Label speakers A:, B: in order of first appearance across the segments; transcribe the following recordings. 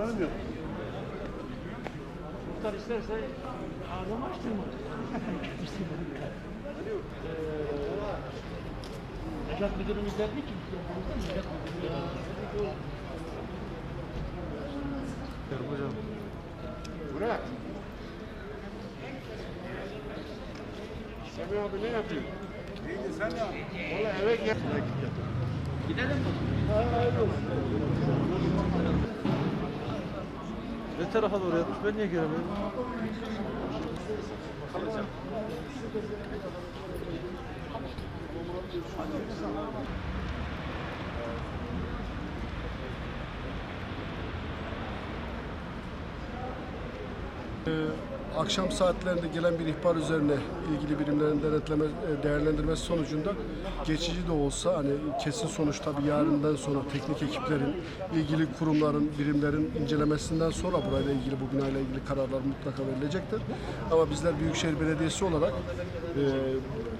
A: Ver yok.
B: Muhtar isterse ağzımı açtırma. Necat müdürümüz derdi ki, Necat müdürümüz
A: Hocam. Murat. Semih abi ne yapıyor? İyiydi sen yapıyorsun? Valla eve gel.
B: Gidelim mi?
C: Ne tarafa doğru yatmış? Ben niye göremiyorum?
D: Akşam saatlerinde gelen bir ihbar üzerine ilgili birimlerin denetleme, e, değerlendirmesi sonucunda geçici de olsa hani kesin sonuç tabii yarından sonra teknik ekiplerin, ilgili kurumların, birimlerin incelemesinden sonra burayla ilgili bu binayla ilgili kararlar mutlaka verilecektir. Ama bizler Büyükşehir Belediyesi olarak e,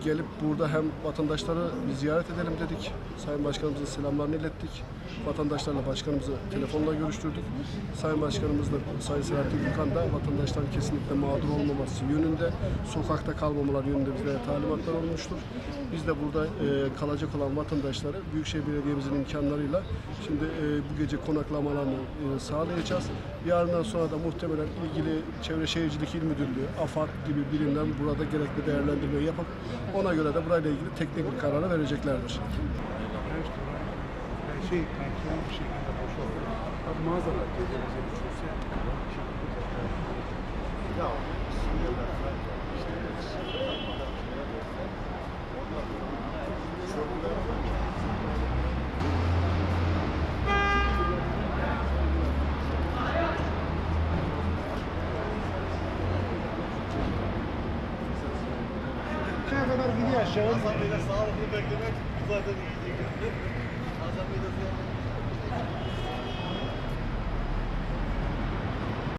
D: gelip burada hem vatandaşları bir ziyaret edelim dedik. Sayın Başkanımızın selamlarını ilettik. Vatandaşlarla başkanımızı telefonla görüştürdük. Sayın Başkanımız da Sayın Selahattin Gürkan da vatandaşların kesinlikle mağdur olmaması yönünde, sokakta kalmamalar yönünde bize talimatlar olmuştur. Biz de burada e, kalacak olan vatandaşları Büyükşehir Belediye'mizin imkanlarıyla şimdi e, bu gece konaklamalarını e, sağlayacağız. Yarından sonra da muhtemelen ilgili Çevre Şehircilik İl Müdürlüğü, AFAD gibi birimler burada gerekli değerlendirmeyi yapıp ona göre de burayla ilgili teknik bir kararı vereceklerdir.
A: Şey, kankiyen bir şekilde boş oldu. Abi mağazalar gecenize ya şahıs.
E: Azam Bey'de sağlıklı beklemek zaten iyi değil. Azam Bey'de sağlıklı